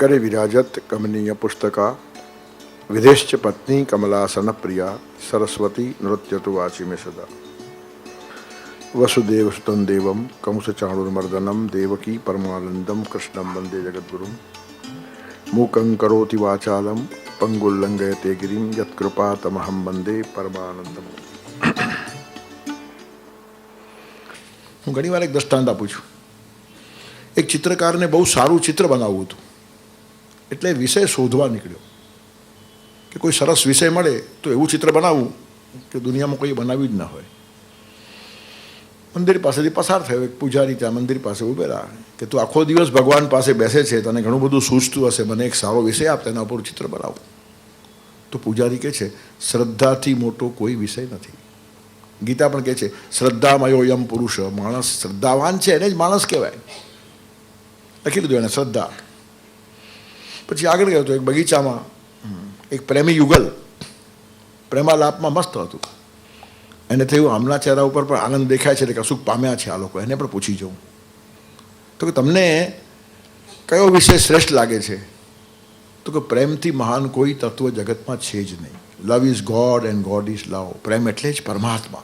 करे विराजत कमनीय पुस्तका विदेश पत्नी कमलासन प्रिया सरस्वती नृत्य तो वाची में सदा। વસુદેવ સ્તન દેવમ કંસ ચાણુર્મર્દનમ દેવકી પરમાનંદમ કૃષ્ણમ વંદે જગદ્ગુરુમ મૂકં કરોતિ વાચાલમ પંગુલ્લંઘયતે ગિરિમ યત્કૃપા તમહમ વંદે પરમાનંદમ હું ઘણીવાર એક દ્રષ્ટાંત આપું છું. એક ચિત્રકારને બહુ સારું ચિત્ર બનાવવું હતું. એટલે વિષય શોધવા નીકળ્યો. કે કોઈ સરસ વિષય મળે તો એવું ચિત્ર બનાવવું કે દુનિયામાં કોઈ બનાવ્યું જ ના હોય. મંદિર પાસેથી પસાર થયો. એક પૂજારી ત્યાં મંદિર પાસે ઉભેલા કે તું આખો દિવસ ભગવાન પાસે બેસે છે, તને ઘણું બધું સૂચતું હશે, મને એક સારો વિષય આપ, તેના ઉપર ચિત્ર બનાવો. તો પૂજારી કહે છે, શ્રદ્ધાથી મોટો કોઈ વિષય નથી. ગીતા પણ કહે છે, શ્રદ્ધામયો યમ પુરુષ, માણસ શ્રદ્ધાવાન છે, એને જ માણસ કહેવાય. લખી દીધું એને, શ્રદ્ધા. પછી આગળ ગયો તો એક બગીચામાં એક પ્રેમી યુગલ પ્રેમાલાપમાં મસ્ત હતું. એને થયું આમના ચહેરા ઉપર પણ આનંદ દેખાય છે, એટલે કશુંક પામ્યા છે આ લોકો. એને પણ પૂછી જવું તો કે તમને કયો વિષય શ્રેષ્ઠ લાગે છે? તો કે પ્રેમથી મહાન કોઈ તત્વ જગતમાં છે જ નહીં. Love is God and God is love પ્રેમ એટલે જ પરમાત્મા.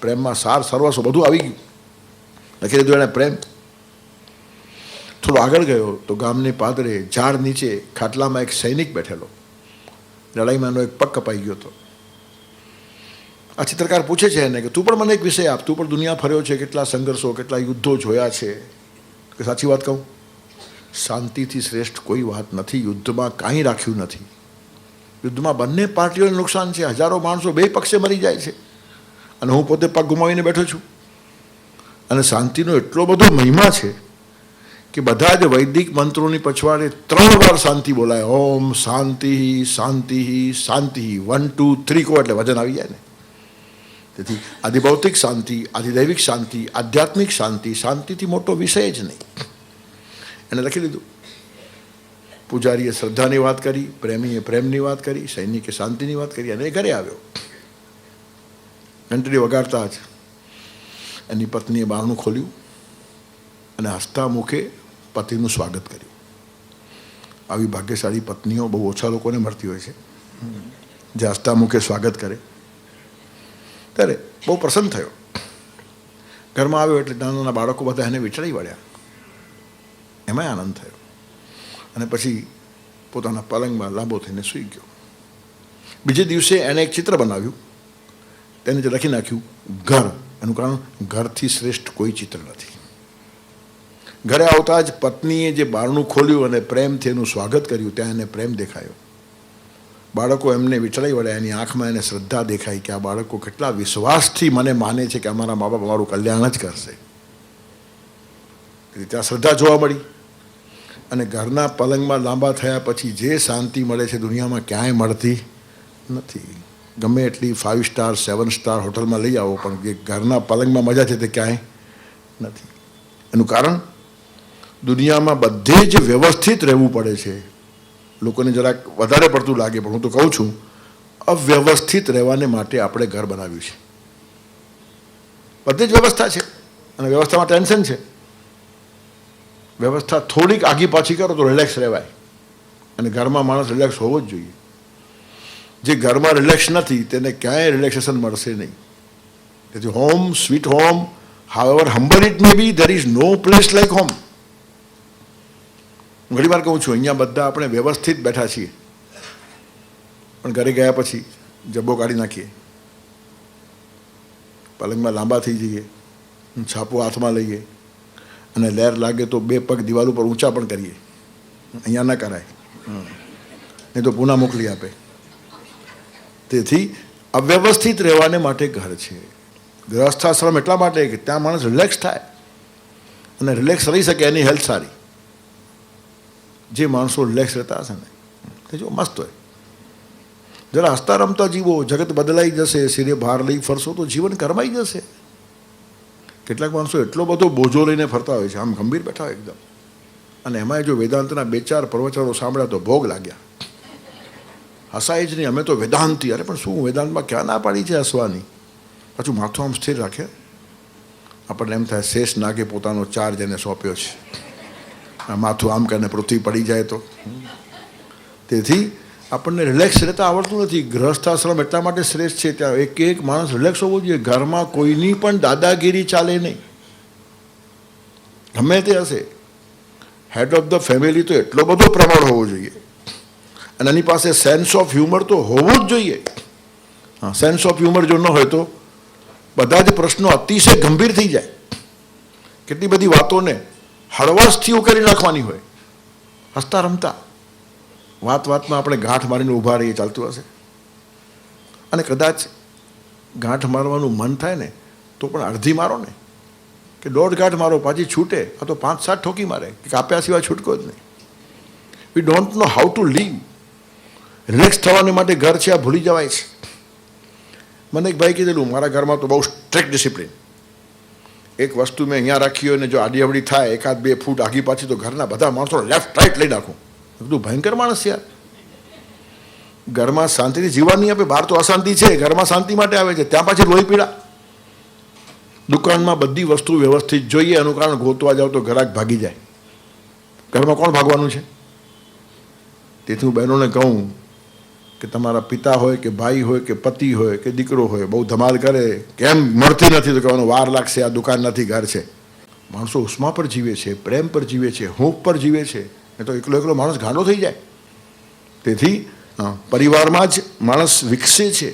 પ્રેમમાં સાર, સર્વસ્વ બધું આવી ગયું. લખી દીધું એને પ્રેમ. થોડો આગળ ગયો તો ગામની પાદરે ઝાડ નીચે ખાટલામાં એક સૈનિક બેઠેલો. લડાઈમાં એનો એક પગ કપાઈ ગયો હતો. આ ચિત્રકાર પૂછે છે એને કે તું પણ મને એક વિષય આપ. તું પણ દુનિયા ફર્યો છે, કેટલા સંઘર્ષો, કેટલા યુદ્ધો જોયા છે. કે સાચી વાત કહું? શાંતિથી શ્રેષ્ઠ કોઈ વાત નથી. યુદ્ધમાં કાંઈ રાખ્યું નથી. યુદ્ધમાં બંને પાર્ટીઓને નુકસાન છે. હજારો માણસો બે પક્ષે મરી જાય છે. અને હું પોતે પગ ગુમાવીને બેઠો છું. અને શાંતિનો એટલો બધો મહિમા છે કે બધા જ વૈદિક મંત્રોની પછવાડે ત્રણ વાર શાંતિ બોલાય. ઓમ શાંતિ શાંતિ શાંતિ. વન ટુ થ્રી કો એટલે વજન આવી જાય ને. તેથી આધિભૌતિક શાંતિ આધિદૈવિક શાંતિ, આધ્યાત્મિક શાંતિ, શાંતિથી મોટો વિષય જ નહીં. એને લખી લીધું. પૂજારીએ શ્રદ્ધાની વાત કરી, પ્રેમીએ પ્રેમની વાત કરી, સૈનિકે શાંતિની વાત કરી અને એ ઘરે આવ્યો. ઘંટડી વગાડતા જ એની પત્નીએ બારણું ખોલ્યું અને હસતા મુખે પતિનું સ્વાગત કર્યું. આવી ભાગ્યશાળી પત્નીઓ બહુ ઓછા લોકોને મળતી હોય છે. જે હસતા મુખે સ્વાગત કરે ત્યારે બહુ પ્રસન્ન થયો. ઘરમાં આવ્યો એટલે નાના નાના બાળકો બધા એને વિચળી વળ્યા. એમાંય આનંદ થયો. અને પછી પોતાના પલંગમાં લાંબો થઈને સૂઈ ગયો. બીજે દિવસે એણે એક ચિત્ર બનાવ્યું. તેને જે લખી નાખ્યું, ઘર. એનું કારણ, ઘરથી શ્રેષ્ઠ કોઈ ચિત્ર નથી. ઘરે આવતા જ પત્નીએ જે બારણું ખોલ્યું અને પ્રેમથી એનું સ્વાગત કર્યું, ત્યાં એને પ્રેમ દેખાયો. બાળકો એમને વિચલાઈ વળ્યા એની આંખમાં એને શ્રદ્ધા દેખાઈ કે આ બાળકો કેટલા વિશ્વાસથી મને માને છે કે અમારા મા બાપ અમારું કલ્યાણ જ કરશે. ત્યાં શ્રદ્ધા જોવા મળી અને ઘરના પલંગમાં લાંબા થયા પછી જે શાંતિ મળે છે દુનિયામાં ક્યાંય મળતી નથી. ગમે એટલી ફાઇવ સ્ટાર સેવન સ્ટાર હોટલમાં લઈ આવો, પણ જે ઘરના પલંગમાં મજા છે તે ક્યાંય નથી. એનું કારણ? દુનિયામાં બધે જ વ્યવસ્થિત રહેવું પડે છે. લોકોને જરાક વધારે પડતું લાગે, પણ હું તો કહું છું, અવ્યવસ્થિત રહેવાને માટે આપણે ઘર બનાવ્યું છે. બધી જ વ્યવસ્થા છે અને વ્યવસ્થામાં ટેન્શન છે. વ્યવસ્થા થોડીક આગી પાછી કરો તો રિલેક્સ રહેવાય. અને ઘરમાં માણસ રિલેક્સ હોવો જ જોઈએ. જે ઘરમાં રિલેક્સ નથી, તેને ક્યાંય રિલેક્સેશન મળશે નહીં. તેથી home sweet home however humble it may be there is no place like home ઘણી વાર કહું છું, અહીંયા બધા આપણે વ્યવસ્થિત બેઠા છીએ. પણ ઘરે ગયા પછી જબ્બો કાઢી નાખીએ. પલંગમાં લાંબા થઈ જઈએ, છાપો હાથમાં લઈએ અને લહેર લાગે તો બે પગ દિવાલ ઉપર ઊંચા પણ કરીએ. અહીંયા ના કરાય. નહીં તો પુના મોકલી આપે. તેથી અવ્યવસ્થિત રહેવાને માટે ઘર છે. ગ્રહસ્થાશ્રમ એટલા માટે કે ત્યાં માણસ રિલેક્સ થાય. અને રિલેક્સ રહી શકે એની હેલ્થ સારી. જે માણસો રિલેક્સ રહેતા હશે ને, તે જો મસ્ત હોય. જરા હસતા રમતા જીવો, જગત બદલાઈ જશે, સિરે બહાર લઈ ફરશો તો જીવન કરમાઈ જશે. કેટલાક માણસો એટલો બધો બોજો લઈને ફરતા હોય છે, આમ ગંભીર બેઠા હોય એકદમ. અને એમાં જો વેદાંતના બે ચાર પ્રવચનો સાંભળ્યા તો ભોગ લાગ્યા. હસાય જ નહીં, અમે તો વેદાંતી. અરે, પણ શું, વેદાંતમાં ક્યાં ના પાડી છે હસવાની? પાછું માથું આમ સ્થિર રાખે. આપણને એમ થાય, શેષ નાગે પોતાનો ચાર્જ એને સોંપ્યો છે. માથું આમ કરીને પૃથ્વી પડી જાય તો. તેથી આપણને રિલેક્સ રહેતા આવડતું નથી. ગ્રહસ્થાશ્રમ એટલા માટે શ્રેષ્ઠ છે ત્યાં એક એક માણસ રિલેક્સ હોવો જોઈએ. ઘરમાં કોઈની પણ દાદાગીરી ચાલે નહીં. ગમે તે હશે. હેડ ઓફ ધ ફેમિલી તો એટલો બધો પ્રમાણ હોવો જોઈએ. અને એની પાસે સેન્સ ઓફ હ્યુમર તો હોવું જ જોઈએ. હા સેન્સ ઓફ હ્યુમર જો ન હોય તો બધા જ પ્રશ્નો અતિશય ગંભીર થઈ જાય. કેટલી બધી વાતોને હળવાશથી ઉકેલી નાખવાની હોય. હસતા રમતા. વાત વાતમાં આપણે ગાંઠ મારીને ઊભા રહીએ, ચાલતું હશે. અને કદાચ ગાંઠ મારવાનું મન થાય ને, તો પણ અડધી મારો ને. કે દોઢ ગાંઠ મારો, પાછી છૂટે, આ તો પાંચ સાત ઠોકી મારે. કે કાપ્યા સિવાય છૂટકો જ નહીં. We don't know how to live relax થવાને માટે ઘર છે, આ ભૂલી જવાય છે. મને એક ભાઈ કીધેલું, મારા ઘરમાં તો બહુ સ્ટ્રિક્ટ ડિસિપ્લિન એક વસ્તુ મેં અહીંયા રાખી હોય ને જો આડી અવડી થાય, એકાદ બે ફૂટ આગી પાછી તો ઘરના બધા માણસો લેફ્ટ રાઈટ લઈ નાખું. બધું ભયંકર માણસ યાર. ઘરમાં શાંતિથી જીવવા નહીં આપે, બહાર તો અશાંતિ છે, ઘરમાં શાંતિ માટે આવે છે, ત્યાં પાછી લોહી પીડા. દુકાનમાં બધી વસ્તુ વ્યવસ્થિત જોઈએ, એનું કારણ ગોતવા જાવ તો ગ્રાહક ભાગી જાય. ઘરમાં કોણ ભાગવાનું છે? તેથી હું બહેનોને કહું કે તમારા પિતા હોય કે ભાઈ હોય કે પતિ હોય કે દીકરો હોય, બહુ ધમાલ કરે, કેમ મળતી નથી તો કહેવાનું વાર લાગશે, આ દુકાન નથી, ઘર છે. માણસો ઉષ્મા પર જીવે છે, પ્રેમ પર જીવે છે, હૂંફ પર જીવે છે. એ તો એકલો એકલો માણસ ગાંડો થઈ જાય. તેથી પરિવારમાં જ માણસ વિકસે છે.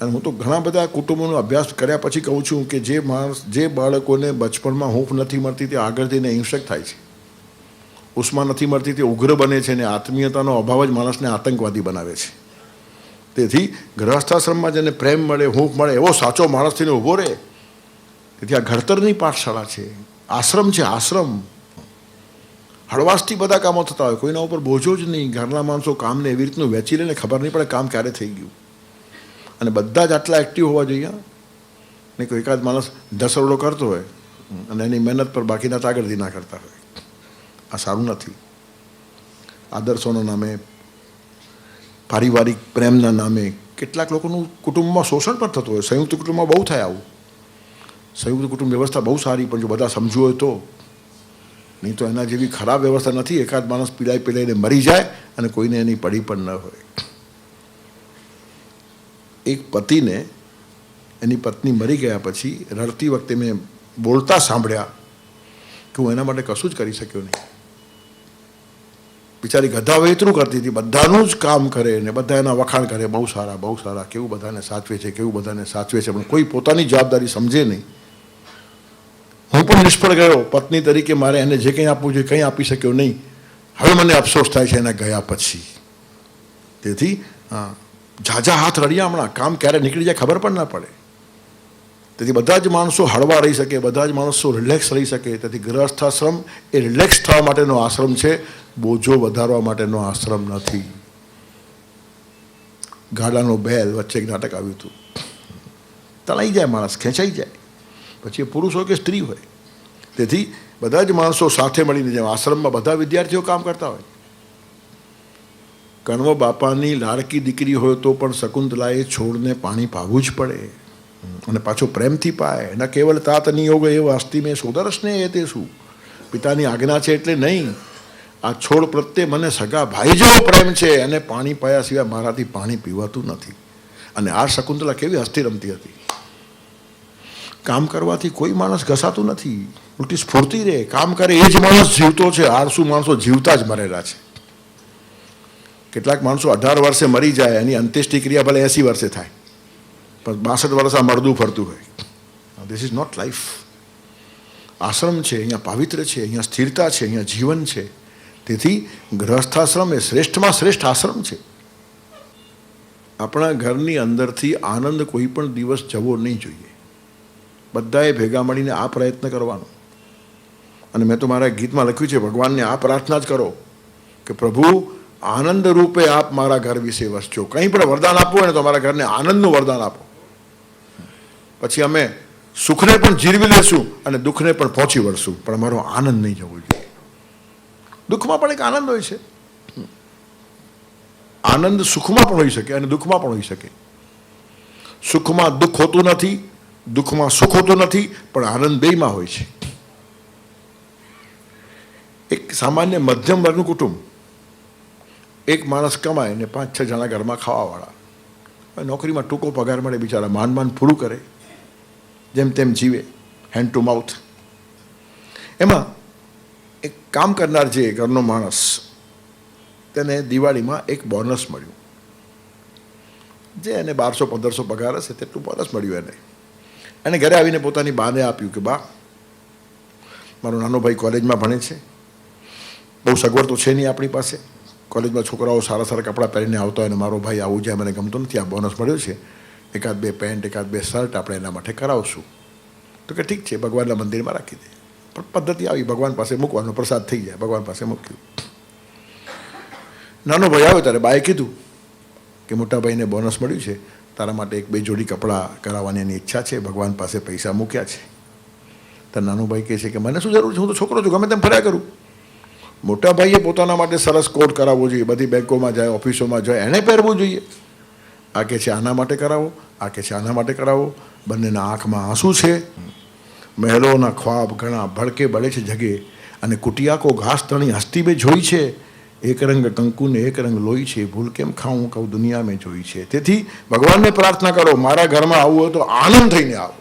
અને હું તો ઘણા બધા કુટુંબોનો અભ્યાસ કર્યા પછી કહું છું કે જે માણસ, જે બાળકોને બચપણમાં હૂંફ નથી મળતી, તે આગળ જઈને હિંસક થાય છે. ઉષ્મા નથી મળતી તે ઉગ્ર બને છે અને આત્મીયતાનો અભાવ જ માણસને આતંકવાદી બનાવે છે. તેથી ગ્રહસ્થાશ્રમમાં જેને પ્રેમ મળે હૂંફ મળે, એવો સાચો માણસ થઈને ઊભો રહે. તેથી આ ઘડતરની પાઠશાળા છે, આશ્રમ છે, આશ્રમ. હળવાશથી બધા કામો થતા હોય, કોઈના ઉપર બોજો જ નહીં. ઘરના માણસો કામને એવી રીતનું વેચી લે ખબર નહીં પડે કામ ક્યારે થઈ ગયું. અને બધા જ આટલા એક્ટિવ હોવા જોઈએ ને નહીં કોઈ એકાદ માણસ દસરડો કરતો હોય અને એની મહેનત પર બાકીના તાગડથી ના કરતા હોય. આ સારું નથી. આદર્શોના નામે, પારિવારિક પ્રેમના નામે કેટલાક લોકોનું કુટુંબમાં શોષણ પણ થતું હોય. સંયુક્ત કુટુંબમાં બહુ થાય આવું. સંયુક્ત કુટુંબ વ્યવસ્થા બહુ સારી, પણ જો બધા સમજવું હોય તો. નહીં તો એના જેવી ખરાબ વ્યવસ્થા નથી. એકાદ માણસ પીડાઈ પીડાઈને મરી જાય અને કોઈને એની પડી પણ ન હોય. એક પતિને, એની પત્ની મરી ગયા પછી રડતી વખતે મેં બોલતા સાંભળ્યા કે હું એના માટે કશું જ કરી શક્યો નહીં. બિચારી ગધા વેતરું કરતી હતી, બધાનું જ કામ કરે ને બધા એના વખાણ કરે, બહુ સારા બહુ સારા, કેવું બધાને સાચવે છે, કેવું બધાને સાચવે છે, પણ કોઈ પોતાની જવાબદારી સમજે નહીં. હું પણ નિષ્ફળ ગયો, પત્ની તરીકે મારે એને જે કંઈ આપવું જોઈએ, કંઈ આપી શક્યો નહીં. હવે મને અફસોસ થાય છે એના ગયા પછી. તેથી ઝાઝા હાથ રડ્યા હમણાં, કામ ક્યારે નીકળી જાય ખબર પણ ના પડે. તેથી બધા જ માણસો હળવા રહી શકે, બધા જ માણસો રિલેક્સ રહી શકે. તેથી ગૃહસ્થાશ્રમ એ રિલેક્સ થવા માટેનો આશ્રમ છે. બોજો વધારવા માટેનો આશ્રમ નથી. ગાડાનો બેલ વચ્ચે એક નાટક આવ્યું હતું. તણાઈ જાય માણસ, ખેંચાઈ જાય. પછી પુરુષ હોય કે સ્ત્રી હોય. તેથી બધા જ માણસો સાથે મળીને જેમ આશ્રમમાં બધા વિદ્યાર્થીઓ કામ કરતા હોય. કણવો બાપાની લાડકી દીકરી હોય તો પણ શકુંતલાએ છોડને પાણી પાવું જ પડે. અને પાછો પ્રેમથી પાય. એના કેવલ તાત નિયોગ એવ અસ્તિ મેં સોદરસને એ તે શું? પિતાની આજ્ઞા છે એટલે નહીં. આ છોડ પ્રત્યે મને સગા ભાઈ જેવો પ્રેમ છે અને પાણી પાયા સિવાય મારાથી પાણી પીવાતું નથી. અને આ શકુંતલા કેવી હસ્તી રમતી હતી. કામ કરવાથી કોઈ માણસ ઘસાતું નથી. ઉલટી સ્ફૂર્તિ રહે. કામ કરે એ જ માણસ જીવતો છે. આળસુ માણસો જીવતા જ મરેલા છે. કેટલાક માણસો અઢાર વર્ષે મરી જાય. એની અંત્યેષ્ટિક્રિયા ભલે એંસી વર્ષે થાય. પણ બાસઠ વર્ષ આ મરદું ફરતું હોય. This is not life ashram છે, અહીંયા પાવિત્ર છે, અહીંયા સ્થિરતા છે, અહીંયા જીવન છે. તેથી ગ્રહસ્થાશ્રમ એ શ્રેષ્ઠમાં શ્રેષ્ઠ આશ્રમ છે. આપણા ઘરની અંદરથી આનંદ કોઈ પણ દિવસ જવો નહીં જોઈએ. બધાએ ભેગા મળીને આ પ્રયત્ન કરવાનો. અને મેં તો મારા ગીતમાં લખ્યું છે, ભગવાનને આ પ્રાર્થના જ કરો કે પ્રભુ આનંદ રૂપે આપ મારા ઘર વિશે વસજો. કંઈ પણ વરદાન આપવું હોય ને તો મારા ઘરને આનંદનું વરદાન આપો. પછી અમે સુખને પણ જીરવી લેશું અને દુઃખને પણ પહોંચી વળશું. પણ અમારો આનંદ નહીં જવો જોઈએ. દુઃખમાં પણ એક આનંદ હોય છે. આનંદ સુખમાં પણ હોઈ શકે અને દુઃખમાં પણ હોઈ શકે. સુખમાં દુઃખ હોતું નથી, દુઃખમાં સુખ હોતું નથી, પણ આનંદ બેયમાં હોય છે. એક સામાન્ય મધ્યમ વર્ગનું કુટુંબ. એક માણસ કમાય ને પાંચ છ જણા ઘરમાં ખાવાવાળા. નોકરીમાં ટૂંકો પગાર મળે, બિચારા માંડ માંડ પૂરું કરે. જેમ તેમ જીવે હેન્ડ ટુ માઉથ એમાં એક કામ કરનાર જે ઘરનો માણસ, તેને દિવાળીમાં એક બોનસ મળ્યું. જે એને બારસો, પંદરસો પગાર હશે તેટલું બોનસ મળ્યું એને. એને ઘરે આવીને પોતાની બાને આપ્યું કે, બા, મારો નાનો ભાઈ કોલેજમાં ભણે છે. બહુ સગવડ તો છે નહીં આપણી પાસે. કોલેજમાં છોકરાઓ સારા સારા કપડાં પહેરીને આવતા હોય અને મારો ભાઈ આવું જાય, મને ગમતો નથી. આ બોનસ મળ્યો છે. એકાદ બે પેન્ટ, એકાદ બે શર્ટ આપણે એના માટે કરાવશું. તો કે ઠીક છે, ભગવાનના મંદિરમાં રાખી દે. પણ પદ્ધતિ આવી, ભગવાન પાસે મૂકવાનો પ્રસાદ થઈ જાય, ભગવાન પાસે મૂક્યું. નાનો ભાઈ આવ્યો ત્યારે બાએ કીધું કે મોટા ભાઈને બોનસ મળ્યું છે, તારા માટે એક બે જોડી કપડાં કરાવવાની એની ઈચ્છા છે, ભગવાન પાસે પૈસા મૂક્યા છે. તો નાનો ભાઈ કહે છે કે મને શું જરૂર છે, હું તો છોકરો છું, ગમે તેમ ફર્યા કરું. મોટા ભાઈએ પોતાના માટે સરસ કોટ કરાવવો જોઈએ, બધી બેંકોમાં જાય, ઓફિસોમાં જાય એણે પહેરવું જોઈએ. આ કે છે આના માટે કરાવો, આ કે છે આના માટે કરાવો. બંનેના આંખમાં આંસુ છે. મહેલોના ખ્વાબ ઘણા ભડકે બળે છે જગે. અને કુટિયાકો ઘાસ તણી હસ્તી મેં જોઈ છે. એક રંગ કંકુને એક રંગ લોહી છે. ભૂલ કેમ ખાવું કહું દુનિયા મેં જોઈ છે. તેથી ભગવાનને પ્રાર્થના કરો, મારા ઘરમાં આવવું હોય તો આનંદ થઈને આવો.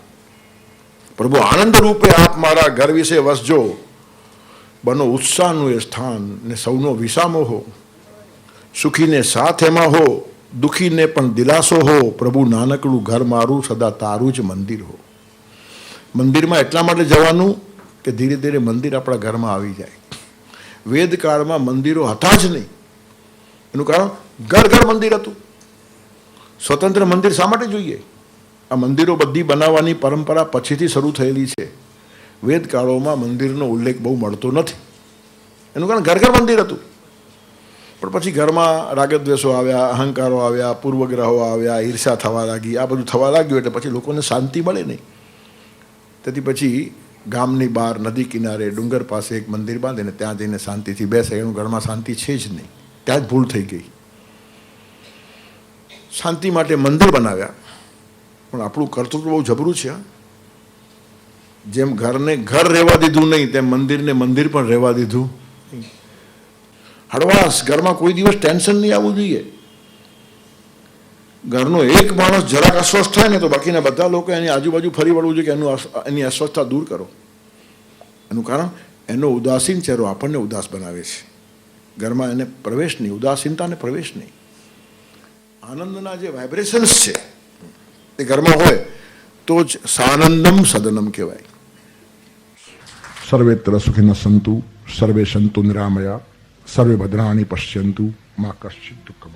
પ્રભુ, આનંદ રૂપે આપ મારા ઘર વિશે વસજો. બનો ઉત્સાહનું એ સ્થાન ને સૌનો વિસામો હો. સુખીને સાથ એમાં હો. દુખીને પણ દિલાસો હો, પ્રભુ નાનકડું ઘર મારું, સદા તારું જ મંદિર હો. મંદિરમાં એટલા માટે જવાનું કે ધીરે ધીરે મંદિર આપણા ઘરમાં આવી જાય. વેદકાળમાં મંદિરો હતા જ નહીં. એનું કારણ ઘર ઘર મંદિર હતું. સ્વતંત્ર મંદિર શા માટે જોઈએ? આ મંદિરો બધી બનાવવાની પરંપરા પછીથી શરૂ થયેલી છે. વેદકાળોમાં મંદિરનો ઉલ્લેખ બહુ મળતો નથી. એનું કારણ ઘર ઘર મંદિર હતું. પણ પછી ઘરમાં રાગદ્વેષો આવ્યા, અહંકારો આવ્યા, પૂર્વગ્રહો આવ્યા ઈર્ષા થવા લાગી. આ બધું થવા લાગ્યું એટલે પછી લોકોને શાંતિ મળે નહીં. તેથી પછી ગામની બહાર, નદી કિનારે, ડુંગર પાસે એક મંદિર બાંધીને ત્યાં જઈને શાંતિથી બેસે. એનું ઘરમાં શાંતિ છે જ નહીં. ત્યાં જ ભૂલ થઈ ગઈ. શાંતિ માટે મંદિર બનાવ્યા. પણ આપણું કર્તૃત્વ બહુ જબરું છે જેમ ઘરને ઘર રહેવા દીધું નહીં, તેમ મંદિરને મંદિર પણ રહેવા દીધું. હળવાશ, ઘરમાં કોઈ દિવસ ટેન્શન નહીં આવવું જોઈએ. ઘરનો એક માણસ જરાક અસ્વસ્થ થાય ને તો બાકીના બધા લોકો એની આજુબાજુ ફરી વળવું જોઈએ કે એનું એની અસ્વસ્થતા દૂર કરો. એનું કારણ, એનો ઉદાસીન ચહેરો આપણને ઉદાસ બનાવે છે. ઘરમાં એને પ્રવેશ નહીં, ઉદાસીનતાને પ્રવેશ નહીં. આનંદના જે વાઇબ્રેશન્સ છે, એ ઘરમાં હોય તો જ સાનંદમ સદનમ કહેવાય. સર્વેત્ર સુખિનઃ સંતુ સર્વે સંતુ નિરામયા. સર્વે ભદ્રાણી પશ્યંતુ માં કશ્ચિત દુઃખમ